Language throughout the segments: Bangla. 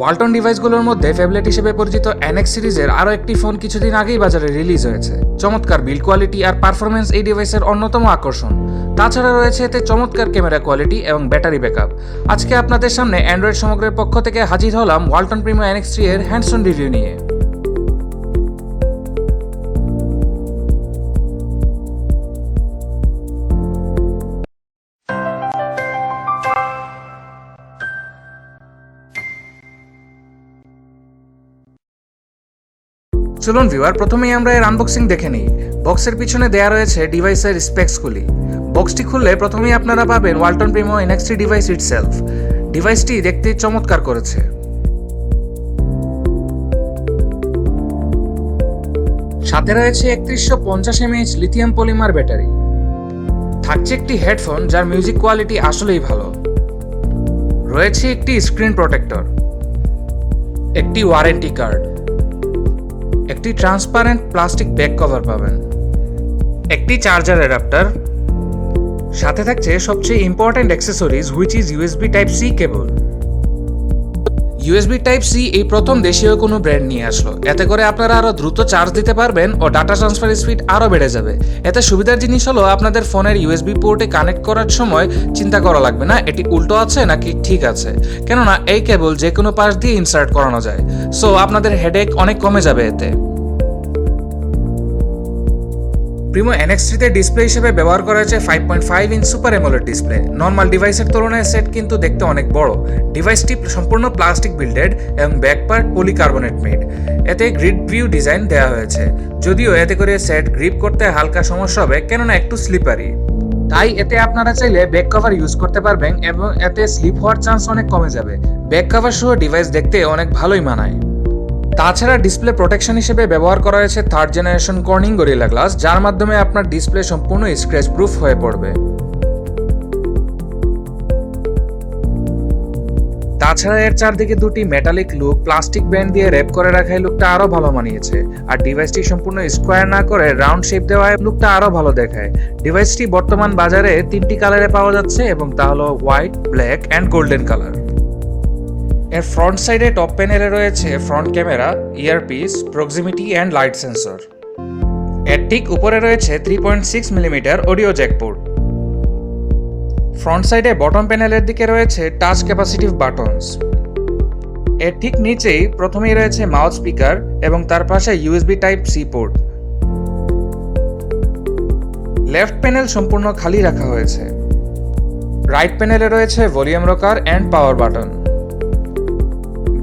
ওয়ালটন ডিভাইসগুলোর মধ্যে ফেভলেট হিসেবে পরিচিত এনএক্স সিরিজের আরও একটি ফোন কিছুদিন আগেই বাজারে রিলিজ হয়েছে। চমৎকার বিল কোয়ালিটি আর পারফরমেন্স এই ডিভাইসের অন্যতম আকর্ষণ। তাছাড়া রয়েছে এতে চমৎকার ক্যামেরা কোয়ালিটি এবং ব্যাটারি ব্যাকআপ। আজকে আপনাদের সামনে অ্যান্ড্রয়েড সমগ্রের পক্ষ থেকে হাজির হলাম ওয়ালটন প্রিমো এনএক্স থ্রি এর হ্যান্ডসন রিভিউ নিয়ে। চলুন ভিউয়ার প্রথমেই আমরা এর আনবক্সিং দেখে নিই। বক্সের পিছনে দেয়া রয়েছে ডিভাইসের স্পেক্সগুলি বক্সটি খুললে প্রথমেই আপনারা পাবেন Walton Primo NXT device itself ডিভাইসটি দেখতে চমৎকার করেছে। সাথে রয়েছে একত্রিশশো পঞ্চাশ এমএইচ লিথিয়াম পলিমার ব্যাটারি থাকছে একটি হেডফোন যার মিউজিক কোয়ালিটি আসলেই ভালো। রয়েছে একটি স্ক্রিন প্রোটেক্টর একটি ওয়ারেন্টি কার্ড একটি ট্রান্সপারেন্ট প্লাস্টিক ব্যাক কভার পাবেন। একটি চার্জার অ্যাডাপ্টার সাথে থাকছে সবচেয়ে important accessories which is USB type C cable USB type C এই প্রথম দেশীয় কোনো ব্র্যান্ড নিয়ে আসলো। এতে করে আপনারা আরও দ্রুত চার্জ দিতে পারবেন ও ডাটা ট্রান্সফার স্পিড আরও বেড়ে যাবে। এতে সুবিধার জিনিস হলো আপনাদের ফোনের ইউএসবি পোর্টে কানেক্ট করার সময় চিন্তা করা লাগবে না, এটি উল্টো আছে নাকি ঠিক আছে? কেননা এই কেবল যে কোনো পাশ দিয়ে ইনসার্ট করানো যায়। সো আপনাদের হেডেক অনেক কমে যাবে এতে। প্রিমো এনএক্স থ্রিতে ডিসপ্লে হিসেবে ব্যবহার করা হয়েছে five point five inch super AMOLED display normal ডিভাইসের তুলনায় সেট কিন্তু দেখতে অনেক বড়। ডিভাইসটি সম্পূর্ণ প্লাস্টিক বিল্ডেড এবং ব্যাক পার্ট পলিকার্বনেট মেড এতে গ্রিড ভিউ ডিজাইন দেওয়া হয়েছে। যদিও এতে করে সেট গ্রিপ করতে হালকা সমস্যা হবে, কেননা একটু স্লিপারি তাই এতে আপনারা চাইলে ব্যাক কভার ইউজ করতে পারবেন এবং এতে স্লিপ হওয়ার চান্স অনেক কমে যাবে। ব্যাক কভার সহ ডিভাইস দেখতে অনেক ভালোই মানায়। তাছাড়া ডিসপ্লে প্রোটেকশন হিসেবে ব্যবহার করা হয়েছে third generation Corning Gorilla glass, যার মাধ্যমে আপনার ডিসপ্লে সম্পূর্ণ স্ক্র্যাচ প্রুফ হয়ে পড়বে। তাছাড়া এর চারদিকে দুটি মেটালিক লুক প্লাস্টিক ব্যান্ড দিয়ে র্যাপ করে রাখায় লুকটা আরও ভালো মানিয়েছে। আর ডিভাইসটি সম্পূর্ণ স্কোয়ার না করে রাউন্ড শেপ দেওয়ায় লুকটা আরও ভালো দেখায়। ডিভাইসটি বর্তমান বাজারে তিনটি কালারে পাওয়া যাচ্ছে এবং তা হলো white black and golden colour এর ফ্রন্ট সাইডে টপ প্যানেলে রয়েছে front camera earpiece proximity and light sensor এর ঠিক উপরে রয়েছে three point six millimetre audio jack port front সাইডে বটম প্যানেলের দিকে রয়েছে টাচ ক্যাপাসিটিভ বাটনস এর ঠিক নিচেই প্রথমেই রয়েছে মাউথ স্পিকার এবং তার পাশে USB type C port left panel সম্পূর্ণ খালি রাখা হয়েছে. রাইট প্যানেলে রয়েছে volume rocker and power button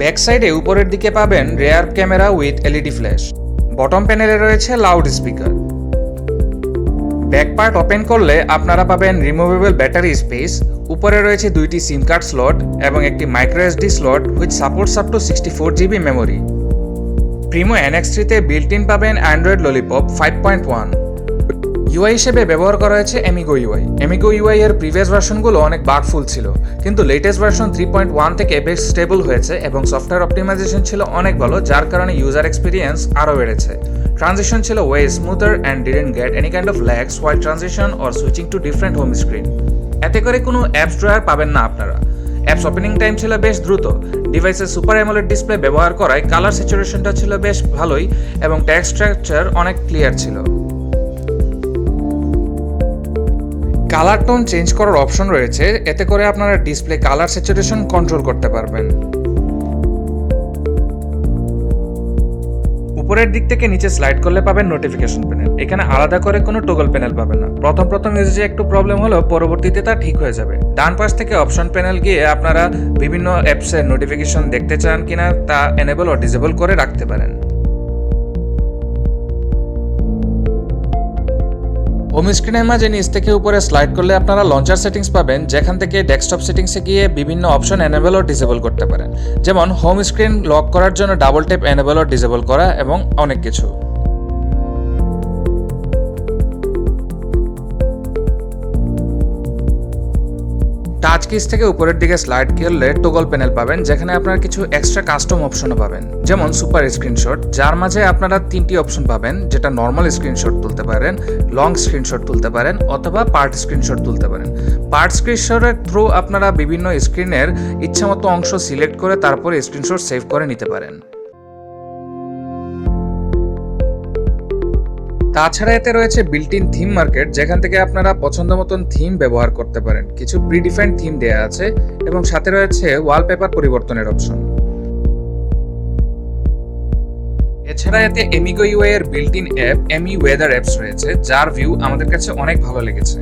back সাইডে উপরের দিকে পাবেন rear camera with LED flash bottom প্যানেলে রয়েছে loud speaker back part open করলে আপনারা পাবেন রিমুভেবল ব্যাটারি স্পেস উপরে রয়েছে দুইটি সিম কার্ড স্লট এবং একটি micro SD slot with supports up to sixty four GB memory Primo NX থ্রিতে বিল্ট ইন পাবেন Android Lollipop five point one UI হিসেবে ব্যবহার করা হয়েছে এমিগো ইউআই এমিগো ইউআই এর প্রিভিয়াস ভার্সনগুলো অনেক বাগফুল ছিল, কিন্তু latest version three point one থেকে বেশ স্টেবল হয়েছে এবং সফটওয়্যার অপটিমাইজেশন ছিল অনেক ভালো, যার কারণে ইউজার এক্সপিরিয়েন্স আরও বেড়েছে। ট্রানজিশন ছিল way smoother and didn't get any kind of lags while transition or switching to different home screen এতে করে কোনো অ্যাপস ড্রয়ার পাবেন না আপনারা। অ্যাপস ওপেনিং টাইম ছিল বেশ দ্রুত। ডিভাইসের সুপার অ্যামোলেড ডিসপ্লে ব্যবহার করায় কালার স্যাচুরেশনটা ছিল বেশ ভালোই এবং ট্যাক্স স্ট্রাকচার অনেক ক্লিয়ার ছিল। কালার টোন চেঞ্জ করার অপশন রয়েছে। এতে করে আপনারা ডিসপ্লে কালার স্যাচুরেশন কন্ট্রোল করতে পারবেন। উপরের দিক থেকে নিচে স্লাইড করলে পাবেন নোটিফিকেশন প্যানেল এখানে আলাদা করে কোনো টোগল প্যানেল পাবেন না। প্রথম প্রথম ইউজে একটু প্রবলেম হলেও পরবর্তীতে তা ঠিক হয়ে যাবে। ডান পাশ থেকে অপশন প্যানেল গিয়ে আপনারা বিভিন্ন অ্যাপসের নোটিফিকেশন দেখতে চান কিনা, তা এনেবল ও ডিসেবল করে রাখতে পারেন। হোম স্ক্রিনের মাঝে নিচ থেকে উপরে স্লাইড করলে আপনারা লঞ্চার সেটিংস পাবেন, যেখান থেকে ডেস্কটপ সেটিংসে গিয়ে বিভিন্ন অপশন এনেবল ও ডিসেবল করতে পারেন। যেমন হোম স্ক্রিন লক করার জন্য ডাবল টেপ এনেবল ও ডিসেবল করা এবং অনেক কিছু। টাচ কিস থেকে উপরের দিকে স্লাইড করলে টোগল প্যানেল পাবেন, যেখানে আপনারা কিছু এক্সট্রা কাস্টম অপশনও পাবেন। যেমন সুপার স্ক্রিনশট যার মাঝে আপনারা তিনটি অপশন পাবেন, যেটা নর্মাল স্ক্রিনশট তুলতে পারেন লং স্ক্রিনশট তুলতে পারেন, অথবা পার্ট স্ক্রিনশট তুলতে পারেন। পার্ট স্ক্রিনশটের থ্রু আপনারা বিভিন্ন স্ক্রিনের ইচ্ছামতো অংশ সিলেক্ট করে তারপরে স্ক্রিনশট সেভ করে নিতে পারেন। তাছাড়া এতে রয়েছে বিল্ট ইন থিম মার্কেট যেখান থেকে আপনারা পছন্দ মতন থিম ব্যবহার করতে পারেন। কিছু প্রিডিফাইন্ড থিম দেওয়া আছে এবং সাথে রয়েছে ওয়ালপেপার পরিবর্তনের অপশন এছাড়া এতে এমিগো ইউ এর built in app Emi weather apps রয়েছে, যার ভিউ আমাদের কাছে অনেক ভালো লেগেছে।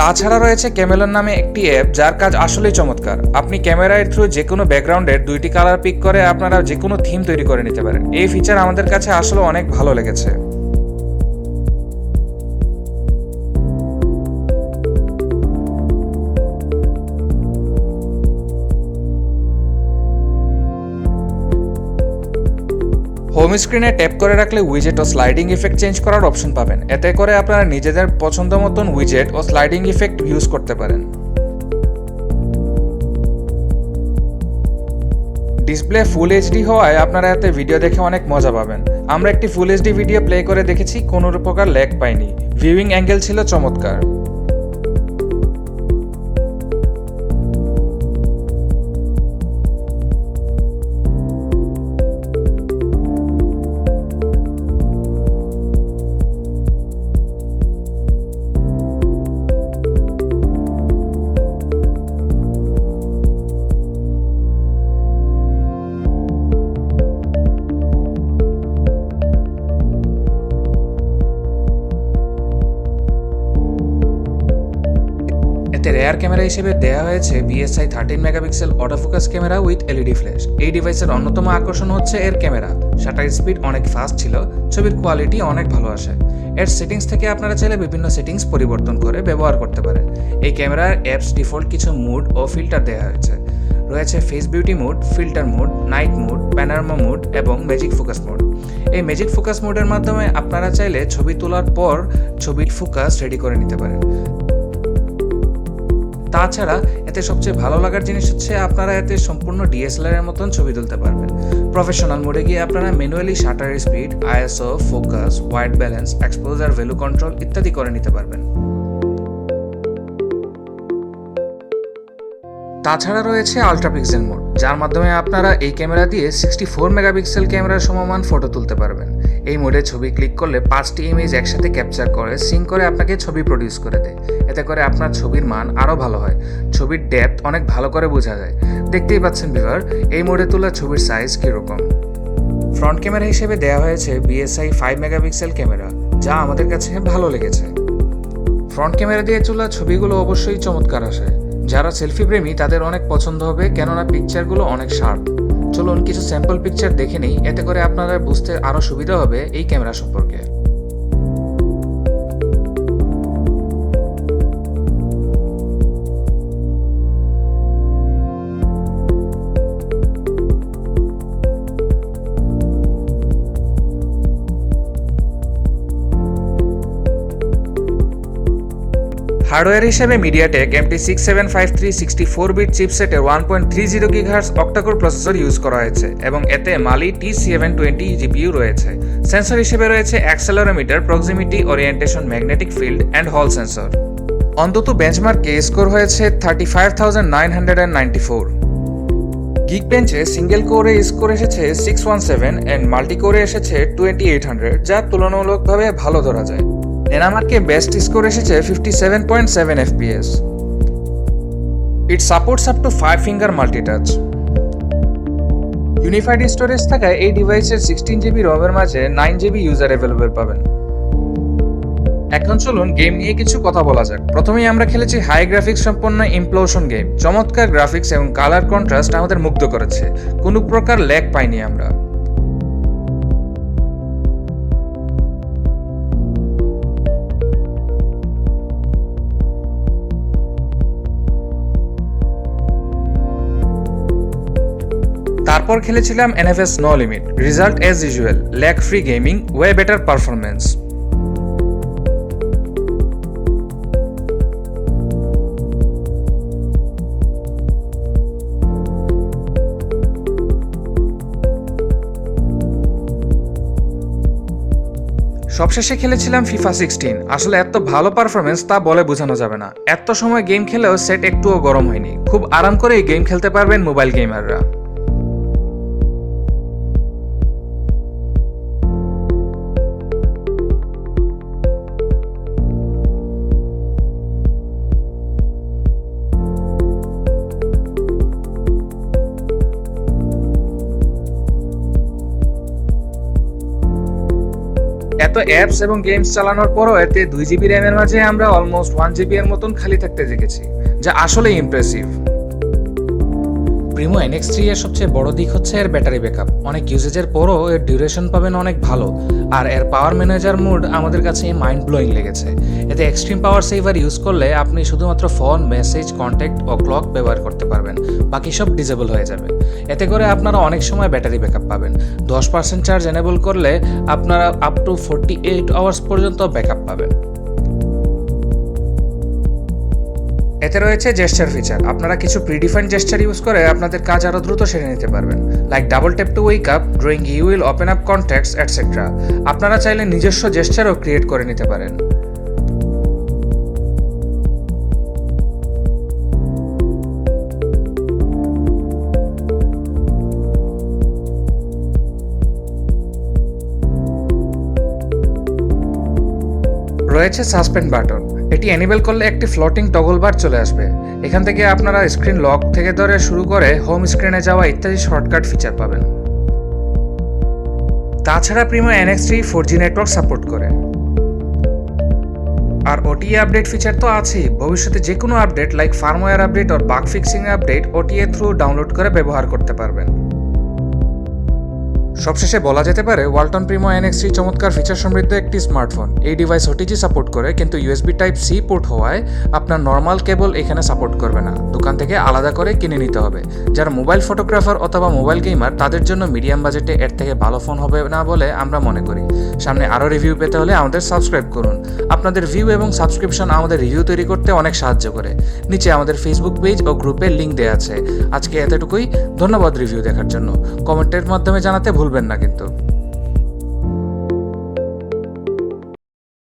তাছাড়া রয়েছে ক্যামেলন নামে একটি অ্যাপ যার কাজ আসলেই চমৎকার। আপনি ক্যামেরার থ্রু যে কোনো ব্যাকগ্রাউন্ডের দুইটি কালার পিক করে আপনারা যে কোনো থিম তৈরি করে নিতে পারেন। এই ফিচার আমাদের কাছে আসলে অনেক ভালো লেগেছে। হোম স্ক্রিনে ট্যাপ করে রাখলে উইজেট ও স্লাইডিং ইফেক্ট চেঞ্জ করার অপশন পাবেন। এতে করে আপনারা নিজেদের পছন্দ মতন উইজেট ও স্লাইডিং ইফেক্ট ইউজ করতে পারেন। ডিসপ্লে ফুল এইচডি হওয়ায় আপনারা এতে ভিডিও দেখে অনেক মজা পাবেন। আমরা একটি ফুল এইচডি ভিডিও প্লে করে দেখেছি কোনো প্রকার ল্যাগ পাইনি। ভিউইং অ্যাঙ্গেল ছিল চমৎকার। রেয়ার ক্যামেরা হিসেবে দেওয়া হয়েছে BSI thirteen megapixel autofocus camera with LED flash এই ডিভাইসের অন্যতম আকর্ষণ হচ্ছে এর ক্যামেরা শাটার স্পিড অনেক ফাস্ট ছিল, ছবির কোয়ালিটি অনেক ভালো আসে। এর সেটিংস থেকে আপনারা চাইলে বিভিন্ন সেটিংস পরিবর্তন করে ব্যবহার করতে পারেন। এই ক্যামেরার অ্যাপস ডিফল্ট কিছু মুড ও ফিল্টার দেওয়া হয়েছে। রয়েছে face beauty mode filter mode night mode panorama mode এবং ম্যাজিক ফোকাস মোড এই ম্যাজিক ফোকাস মোডের মাধ্যমে আপনারা চাইলে ছবি তোলার পর ছবির ফোকাস রেডি করে নিতে পারেন। তাছাড়া এতে সবচেয়ে ভালো লাগার জিনিস হচ্ছে আপনারা এতে সম্পূর্ণ ডিএসএলআর এর মতন ছবি তুলতে পারবেন। প্রফেশনাল মোডে গিয়ে আপনারা manually shutter speed ISO focus white balance exposure value control ইত্যাদি করে নিতে পারবেন। তাছাড়া রয়েছে আলট্রা পিক্সেল মোড যার মাধ্যমে আপনারা এই ক্যামেরা দিয়ে সিক্সটি ফোর মেগাপিক্সেল ক্যামেরার সমমান ফটো তুলতে পারবেন। এই মোডে ছবি ক্লিক করলে পাঁচটি ইমেজ একসাথে ক্যাপচার করে সিঙ্ক করে আপনাকে ছবি প্রডিউস করে দেয়। এতে করে আপনার ছবির মান আরও ভালো হয়। ছবির ডেপথ অনেক ভালো করে বোঝা যায়। দেখতেই পাচ্ছেন বিভার এই মোডে তোলা ছবির সাইজ কীরকম? ফ্রন্ট ক্যামেরা হিসেবে দেওয়া হয়েছে বিএসআই ফাইভ মেগাপিক্সেল ক্যামেরা যা আমাদের কাছে ভালো লেগেছে। ফ্রন্ট ক্যামেরা দিয়ে তোলা ছবিগুলো অবশ্যই চমৎকার আসে। যারা সেলফি প্রেমী তাদের অনেক পছন্দ হবে, কেননা পিকচারগুলো অনেক শার্প চলুন কিছু স্যাম্পল পিকচার দেখে নিই, এতে করে আপনারা বুঝতে আরও সুবিধা হবে এই ক্যামেরা সম্পর্কে। হার্ডওয়্যার হিসেবে MediaTek MT six seven five three sixty four bit চিপসেটের one point three zero gigahertz octacore processor use করা হয়েছে এবং এতে Mali T seven twenty GPU রয়েছে। সেন্সর হিসেবে রয়েছে accelerometer proximity orientation magnetic field and hall sensor অন্তত বেঞ্চমার্কে স্কোর হয়েছে thirty five thousand nine hundred and ninety four gig বেঞ্চে সিঙ্গেল কোরে স্কোর এসেছে six one seven and multi কোরে এসেছে টোয়েন্টি এইট হান্ড্রেড যা তুলনামূলকভাবে ভালো ধরা যায়। নেনামার্কে বেস্ট স্কোর এসেছে fifty seven point seven FPS it supports up to five finger multitouch unified storage থাকায় এই ডিভাইসের সিক্সটিন জিবি রমের মাঝে নাইন জিবি ইউজার অ্যাভেলেবেল পাবেন। এখন চলুন গেম নিয়ে কিছু কথা বলা যাক। প্রথমেই আমরা খেলেছি হাই গ্রাফিক্স সম্পন্ন ইমপ্লোশন গেম চমৎকার গ্রাফিক্স এবং কালার কন্ট্রাস্ট আমাদের মুগ্ধ করেছে। কোনো প্রকার ল্যাগ পাইনি আমরা। তারপর খেলেছিলাম NFS no limit result as usual lag free gaming way better performance সবশেষে খেলেছিলাম ফিফা সিক্সটিন আসলে এত ভালো পারফরমেন্স তা বলে বোঝানো যাবে না। এত সময় গেম খেলেও সেট একটুও গরম হয়নি। খুব আরাম করে এই গেম খেলতে পারবেন মোবাইল গেমাররা অ্যাপস এবং গেমস চালানোর পরও এতে দুই জিবি র্যামের মাঝে আমরা অলমোস্ট ওয়ান জিবি এর মতন খালি থাকতে দেখেছি, যা আসলে ইমপ্রেসিভ প্রিমো এনএক্স থ্রি এর সবচেয়ে বড় দিক হচ্ছে এর ব্যাটারি ব্যাকআপ অনেক ইউজেজের পরও এর ডিউরেশন পাবেন অনেক ভালো। আর এর পাওয়ার ম্যানেজার মোড আমাদের কাছে মাইন্ড ব্লোয়িং লেগেছে। এতে এক্সট্রিম পাওয়ার সেভার ইউজ করলে আপনি শুধুমাত্র ফোন মেসেজ কন্ট্যাক্ট ও ক্লক ব্যবহার করতে পারবেন। বাকি সব ডিজেবল হয়ে যাবে। এতে করে আপনারা অনেক সময় ব্যাটারি ব্যাকআপ পাবেন। দশ পার্সেন্ট চার্জ এনেবল করলে আপনারা up to forty eight hours পর্যন্ত ব্যাকআপ পাবেন। এতে রয়েছে জেস্টার ফিচার আপনারা কিছু প্রিডিফাইন্ড জেস্টার ইউজ করে আপনাদের কাজ আরও দ্রুত সেরে নিতে পারবেন। Like double tap to wake up drawing U will open up contacts et cetera আপনারা চাইলে নিজস্ব জেস্টারও ক্রিয়েট করে নিতে পারেন। রয়েছে সাসপেন্ড বাটন এটি এনেবল করলে একটি ফ্লোটিং টগল বার চলে আসবে। এখান থেকে আপনারা স্ক্রিন লক থেকে ধরে শুরু করে হোম স্ক্রিনে যাওয়া ইত্যাদি শর্টকাট ফিচার পাবেন। তাছাড়া Primo NX three four G network support করে। আর ওটিএ আপডেট ফিচার তো আছেই। ভবিষ্যতে যে কোনো আপডেট লাইক ফার্মওয়্যার আপডেট আর bug fixing update OTA through download করে ব্যবহার করতে পারবেন। সবশেষে বলা যেতে পারে, ওয়ালটন প্রিমো এনএক্সি চমৎকার ফিচার সমৃদ্ধ একটি স্মার্টফোন এই ডিভাইস ওটিজি সাপোর্ট করে, কিন্তু ইউএসবি টাইপ সি পোর্ট হওয়ায় আপনার নর্মাল কেবল এখানে সাপোর্ট করবে না। দোকান থেকে আলাদা করে কিনে নিতে হবে। যারা মোবাইল ফটোগ্রাফার অথবা মোবাইল গেমার তাদের জন্য মিডিয়াম বাজেটে এর থেকে ভালো ফোন হবে না বলে আমরা মনে করি। সামনে আরও রিভিউ পেতে হলে আমাদের সাবস্ক্রাইব করুন। আপনাদের ভিউ এবং সাবস্ক্রিপশন আমাদের রিভিউ তৈরি করতে অনেক সাহায্য করে। নিচে আমাদের ফেসবুক পেজ ও গ্রুপের লিঙ্ক দেওয়া আছে। আজকে এতটুকুই। ধন্যবাদ রিভিউ দেখার জন্য। কমেন্টের মাধ্যমে জানাতে ভুলবেন না কিন্তু।